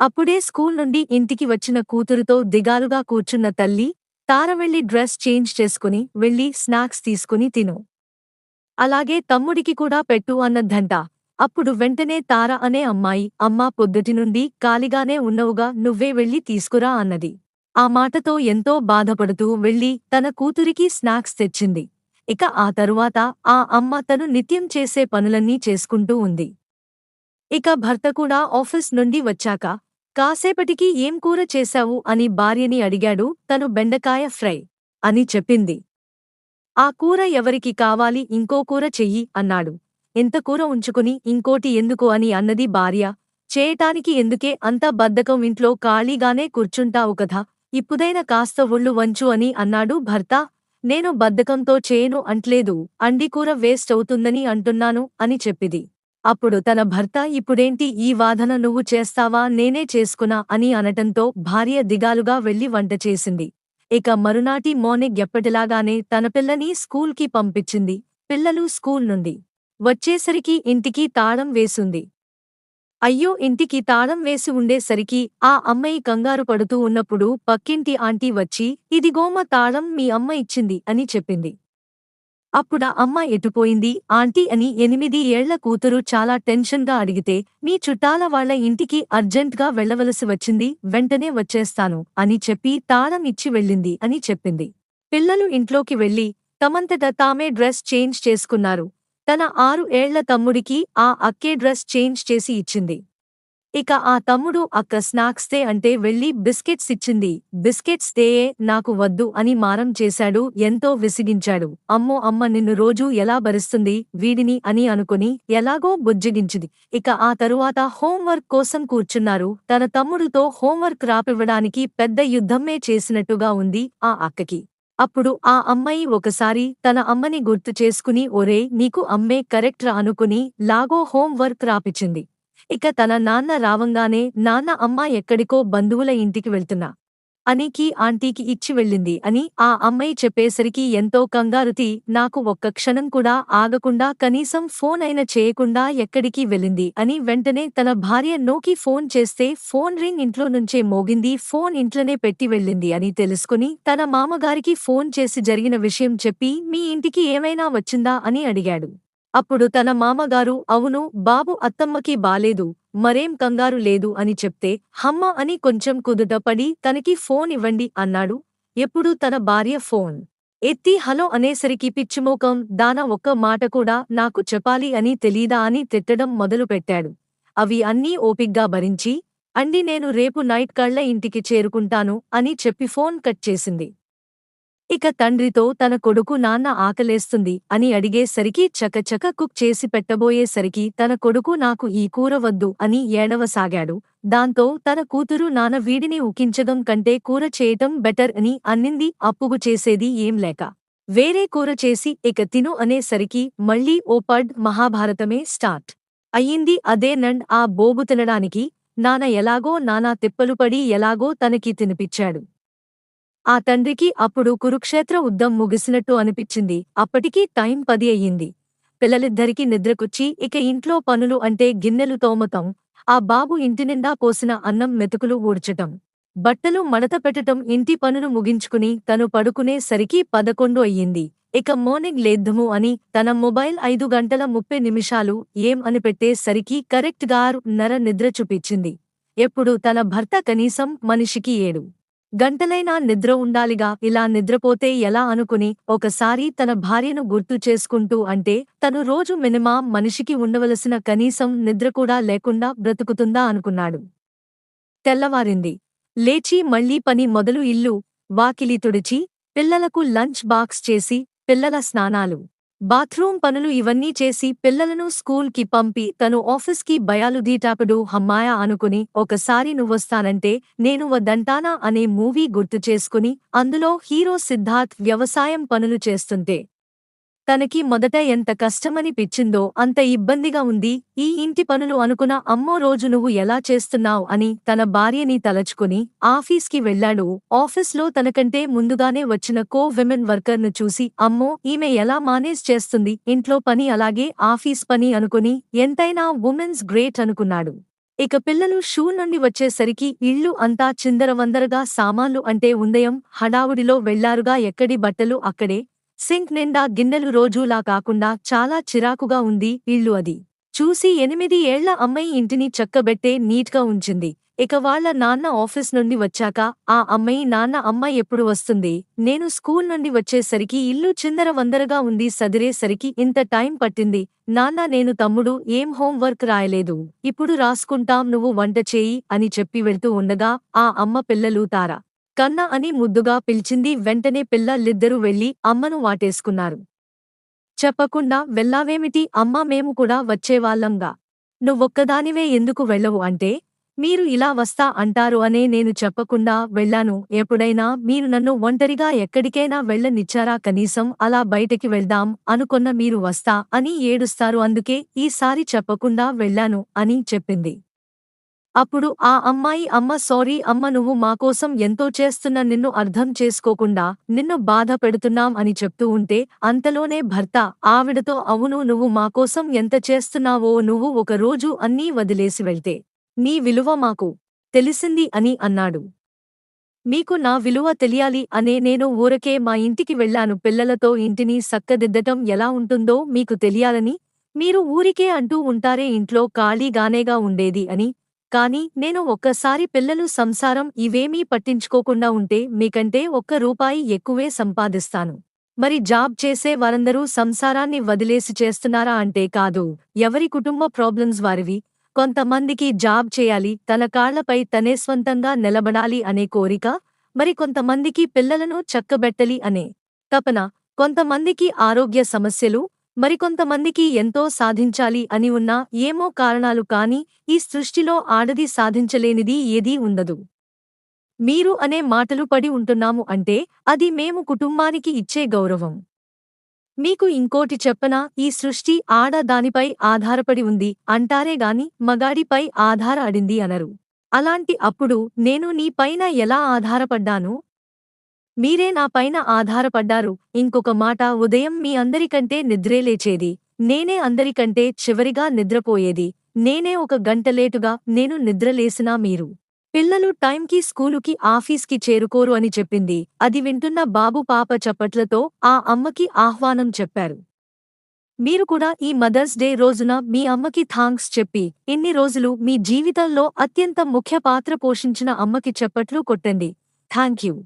అప్పుడే స్కూల్ నుండి ఇంటికి వచ్చిన కూతురుతో దిగాలుగా కూర్చున్న తల్లి తార వెళ్ళి డ్రెస్ చేంజ్ చేసుకుని వెళ్ళి స్నాక్స్ తీసుకుని తిను. అలాగే తమ్ముడికి కూడా పెట్టు అన్నదంట అప్పుడు వెంటనే తార అనే అమ్మాయి అమ్మా పొద్దుటి నుండి ఖాళీగానే ఉన్నవుగా నువ్వే వెళ్ళి తీసుకురా అన్నది. ఆ మాటతో ఎంతో బాధపడుతూ వెళ్ళి తన కూతురికి స్నాక్స్ తెచ్చింది. ఇక ఆ తరువాత ఆ అమ్మ తను నిత్యం చేసే పనులన్నీ చేసుకుంటూ ఉంది. ఇక భర్త కూడా ఆఫీస్ నుండి వచ్చాక కాసేపటికి ఏం కూర చేశావు? అని భార్యని అడిగాడు తను బెండకాయ ఫ్రై అని చెప్పింది. ఆ కూర ఎవరికి కావాలి? ఇంకో కూర చెయ్యి అన్నాడు. ఎంత కూర ఉంచుకుని ఇంకోటి ఎందుకు అని అన్నది భార్య. చేయటానికి ఎందుకే అంత బద్ధకం ఇంట్లో ఖాళీగానే కూర్చుంటావు కదా? ఇప్పుదైన కాస్త ఒళ్ళు వంచు అని అన్నాడు భర్త. నేను బద్ధకంతో చేయను అంట్లేదు. అండికూర వేస్ట్ అవుతుందని అంటున్నాను అని చెప్పిది. అప్పుడు తన భర్త ఇప్పుడేంటి ఈ వాదన నువ్వు చేస్తావా? నేనే చేసుకున్నా అని అనటంతో భార్య దిగాలుగా వెళ్ళి వంట చేసింది. ఇక మరునాటి మార్నింగ్ ఎప్పటిలాగానే తన పిల్లని స్కూల్కి పంపించింది. పిల్లలు స్కూల్ నుండి వచ్చేసరికి ఇంటికి తాళం వేసుంది. అయ్యో! ఇంటికి తాళం వేసి ఉండేసరికి ఆ అమ్మాయి కంగారు పడుతూ ఉన్నప్పుడు పక్కింటి ఆంటీ వచ్చి ఇదిగోమ తాళం మీ అమ్మ ఇచ్చింది అని చెప్పింది. అప్పుడా అమ్మ ఎటుపోయింది? ఆంటీ అని ఎనిమిది ఏళ్ళ కూతురు చాలా టెన్షన్గా అడిగితే మీ చుట్టాల వాళ్ళ ఇంటికి అర్జెంట్గా వెళ్ళవలసి వచ్చింది వెంటనే వచ్చేస్తాను అని చెప్పి తాళం ఇచ్చి వెళ్ళింది అని చెప్పింది. పిల్లలు ఇంట్లోకి వెళ్ళి తమంతట తామే డ్రెస్ చేంజ్ చేసుకున్నారు. తన ఆరు ఏళ్ళ తమ్ముడికి ఆ అక్కే డ్రెస్ చేంజ్ చేసి ఇచ్చింది. ఇక ఆ తమ్ముడు అక్క స్నాక్స్ తే అంటే వెళ్ళి బిస్కెట్స్ ఇచ్చింది. బిస్కెట్స్ తేయే నాకు వద్దు అని మారం చేశాడు ఎంతో విసిగించాడు. అమ్మో అమ్మ నిన్ను రోజూ ఎలా భరిస్తుంది వీడిని అని అనుకుని ఎలాగో బుజ్జగించింది. ఇక ఆ తరువాత హోంవర్క్ కోసం కూర్చున్నారు. తన తమ్ముడితో హోంవర్క్ రాపివ్వడానికి పెద్ద యుద్ధమే చేసినట్టుగా ఉంది ఆ అక్కకి. అప్పుడు ఆ అమ్మాయి ఒకసారి తన అమ్మని గుర్తు చేసుకుని ఒరే నీకు అమ్మే కరెక్ట్ రా అనుకుని లాగో హోంవర్క్ రాపిచ్చింది. ఇక తన నాన్న రావంగానే నాన్న అమ్మ ఎక్కడికో బంధువుల ఇంటికి వెళ్తున్నా. అనికి ఆంటీకి ఇచ్చి వెళ్ళింది అని ఆ అమ్మాయి చెప్పేసరికి ఎంతో కంగారుతి నాకు ఒక్క క్షణం కూడా ఆగకుండా కనీసం ఫోన్ అయినా చేయకుండా ఎక్కడికి వెళ్ళింది అని వెంటనే తన భార్య నోకి ఫోన్ చేస్తే ఫోన్ రింగ్ ఇంట్లో నుంచే మోగింది ఫోన్ ఇంట్లోనే పెట్టి వెళ్ళింది అని తెలుసుకుని తన మామగారికి ఫోన్ చేసి జరిగిన విషయం చెప్పి మీ ఇంటికి ఏమైనా వచ్చిందా? అని అడిగాడు. అప్పుడు తన మామగారు అవును బాబు అత్తమ్మకి బాలేదు మరేం కంగారు లేదు అని చెప్తే హమ్మ అని కొంచెం కుదుటపడి తనకి ఫోన్ ఇవ్వండి అన్నాడు. ఎప్పుడు తన భార్య ఫోన్. ఎత్తి హలో అనేసరికి పిచ్చిమోకం దాన ఒక్క మాట కూడా నాకు చెప్పాలి అని తెలీదా అని తిట్టడం మొదలుపెట్టాడు. అవి అన్నీ ఓపిగ్గా భరించి అండి నేను రేపు నైట్ కళ్ళ ఇంటికి చేరుకుంటాను అని చెప్పి ఫోన్ కట్ చేసింది. ఇక తండ్రితో తన కొడుకు నాన్న ఆకలేస్తుంది అని అడిగేసరికి చకచక కుక్ చేసి పెట్టబోయేసరికి తన కొడుకు నాకు ఈ కూర వద్దు అని ఏడవసాగాడు. దాంతో తన కూతురు నాన్న వీడిని ఉకించడం కంటే కూర చేయటం బెటర్ అని అన్నింది అప్పుగు చేసేది ఏం లేక. వేరే కూర చేసి ఇక తిను అనేసరికి మళ్ళీ ఓ పడ్ మహాభారతమే స్టార్ట్. అయ్యింది అదే నండ్ ఆ బోబు తినడానికి నాన్న ఎలాగో నానా తిప్పలు పడి ఎలాగో తనకి తినిపిచ్చాడు. ఆ తండ్రికి అప్పుడు కురుక్షేత్ర ఉద్దం ముగిసినట్టు అనిపించింది. అప్పటికీ టైం పది అయ్యింది. పిల్లలిద్దరికీ నిద్రకొచ్చి ఇక ఇంట్లో పనులు అంటే గిన్నెలు తోమతం ఆ బాబు ఇంటినిండా పోసిన అన్నం మెతుకులు ఊడ్చటం. బట్టలు మడత పెట్టటం ఇంటి పనులు ముగించుకుని తను పడుకునే సరికి పదకొండు అయ్యింది. ఇక మార్నింగ్ లేద్దుము అని తన మొబైల్ ఐదు గంటల ముప్పై నిమిషాలు ఏం అని పెట్టేసరికి కరెక్ట్ గారు నర నిద్ర చూపించింది. ఎప్పుడు తన భర్త కనీసం మనిషికి ఏడు. గంటలైనా నిద్ర ఉండాలిగా ఇలా నిద్రపోతే ఎలా అనుకుని ఒకసారి తన భార్యను గుర్తు చేసుకుంటూ అంటే తను రోజు మినిమా మనిషికి ఉండవలసిన కనీసం నిద్ర కూడా లేకుండా బ్రతుకుతుందా అనుకున్నాడు. తెల్లవారింది. లేచి మళ్ళీ పని మొదలు ఇల్లు వాకిలి తుడిచి పిల్లలకు లంచ్ బాక్స్ చేసి పిల్లల స్నానాలు. బాత్రూం పనులు ఇవన్నీ చేసి పిల్లలను స్కూల్కి పంపి తను ఆఫీస్కి బయాలుదీటాకుడు హమ్మాయ అనుకుని ఒకసారి నువ్వొస్తానంటే నేను వద్దంటానా అనే మూవీ గుర్తు చేసుకుని అందులో హీరో సిద్ధార్థ్ వ్యవసాయం పనులు చేస్తుంటే తనకి మొదట ఎంత కష్టమని పిచ్చిందో అంత ఇబ్బందిగా ఉంది. ఈ ఇంటి పనులు అనుకున్న అమ్మో రోజు నువ్వు ఎలా చేస్తున్నావ్ అని తన భార్యని తలచుకుని ఆఫీస్కి వెళ్ళాడు ఆఫీస్లో తనకంటే ముందుగానే వచ్చిన కో విమెన్ వర్కర్ను చూసి అమ్మో ఈమె ఎలా మానేజ్ చేస్తుంది? ఇంట్లో పని అలాగే ఆఫీస్ పని అనుకుని ఎంతైనా ఉమెన్స్ గ్రేట్ అనుకున్నాడు. ఇక పిల్లలు షూ నుండి వచ్చేసరికి ఇళ్ళు అంతా చిందరవందరగా సామాన్లు అంటే ఉందయం హడావుడిలో వెళ్ళారుగా ఎక్కడి బట్టలు అక్కడే సింక్ నిండా గిన్నెలు రోజూలా కాకుండా చాలా చిరాకుగా ఉంది ఇల్లు అది. చూసి ఎనిమిది ఏళ్ళ అమ్మాయి ఇంటిని చక్కబెట్టే నీట్గా ఉంచింది. ఇక వాళ్ళ నాన్న ఆఫీస్ నుండి వచ్చాక ఆ అమ్మాయి నాన్న అమ్మాయి ఎప్పుడు వస్తుంది? నేను స్కూల్ నుండి వచ్చేసరికి ఇల్లు చిందరవందరగా ఉంది సదిరేసరికి ఇంత టైం పట్టింది. నాన్న నేను తమ్ముడు ఏం హోంవర్క్ రాయలేదు. ఇప్పుడు రాసుకుంటాం నువ్వు వంట చేయి అని చెప్పి వెళ్తూ ఉండగా ఆ అమ్మ పిల్లలు తారా? కన్న అని ముద్దుగా పిలిచింది వెంటనే పిల్లలిద్దరూ వెళ్ళి అమ్మను వాటేసుకున్నారు. చెప్పకుండా వెళ్ళావేమిటి? అమ్మా మేము కూడా వచ్చేవాళ్ళంగా నువ్వొక్కదానివే ఎందుకు వెళ్ళవు అంటే మీరు ఇలా వస్తా అంటారు అనే నేను చెప్పకుండా వెళ్ళాను. ఎప్పుడైనా మీరు నన్ను ఒంటరిగా ఎక్కడికైనా వెళ్ళనిచ్చారా? కనీసం అలా బయటకి వెళ్దాం అనుకొన్న మీరు వస్తా అని ఏడుస్తారు. అందుకే ఈసారి చెప్పకుండా వెళ్ళాను అని చెప్పింది. అప్పుడు ఆ అమ్మాయి అమ్మ సారీ అమ్మ నువ్వు మాకోసం ఎంతో చేస్తున్న నిన్ను అర్థం చేసుకోకుండా నిన్ను బాధ పెడుతున్నాం అని చెప్తూ ఉంటే అంతలోనే భర్త ఆవిడతో అవును నువ్వు మాకోసం ఎంత చేస్తున్నావో నువ్వు ఒకరోజు అన్నీ వదిలేసి వెళ్తే నీ విలువ మాకు తెలిసింది అని అన్నాడు. మీకు నా విలువ తెలియాలి అనే నేను ఊరకే మా ఇంటికి వెళ్ళాను. పిల్లలతో ఇంటిని సక్కదిద్దటం ఎలా ఉంటుందో మీకు తెలియాలని మీరు ఊరికే అంటూ ఉంటారే ఇంట్లో ఖాళీగానేగా ఉండేది అని కాని నేను ఒక్కసారి పిల్లలు సంసారం ఇవేమీ పట్టించుకోకుండా ఉంటే మీకంటే ఒక్క రూపాయి ఎక్కువే సంపాదిస్తాను. మరి జాబ్ చేసే వారందరూ సంసారాన్ని వదిలేసి చేస్తున్నారా అంటే కాదు ఎవరి కుటుంబ ప్రాబ్లమ్స్ వారివి. కొంతమందికి జాబ్ చేయాలి తన కాళ్ళపై తనే స్వంతంగా నిలబడాలి అనే కోరిక మరి కొంతమందికి పిల్లలను చక్కబెట్టలి అనే తపన కొంతమందికి ఆరోగ్య సమస్యలు మరికొంతమందికి ఎంతో సాధించాలి అని ఉన్నా ఏమో కారణాలు కాని ఈ సృష్టిలో ఆడది సాధించలేనిది ఏదీ ఉండదు. మీరు అనే మాటలు పడి ఉంటున్నాము అంటే అది మేము కుటుంబానికి ఇచ్చే గౌరవం. మీకు ఇంకోటి చెప్పనా ఈ సృష్టి ఆడ దానిపై ఆధారపడి ఉంది అంటారే గాని మగాడిపై ఆధార అడింది అనరు. అలాంటి అప్పుడు నేను నీపైన ఎలా ఆధారపడ్డాను? మీరే నా పైన ఆధారపడ్డారు. ఇంకొక మాట ఉదయం మీ అందరికంటే నిద్రేలేచేది నేనే అందరికంటే చివరిగా నిద్రపోయేది. నేనే ఒక గంట లేటుగా నేను నిద్రలేసినా మీరు. పిల్లలు టైంకి స్కూలుకి ఆఫీస్కి చేరుకోరు అని చెప్పింది. అది వింటున్న బాబు పాప చప్పట్లతో ఆ అమ్మకి ఆహ్వానం చెప్పారు. మీరు కూడా ఈ మదర్స్ డే రోజున మీ అమ్మకి థాంక్స్ చెప్పి ఇన్ని రోజులు మీ జీవితంలో అత్యంత ముఖ్య పాత్ర పోషించిన అమ్మకి చప్పట్లు కొట్టండి. Thank you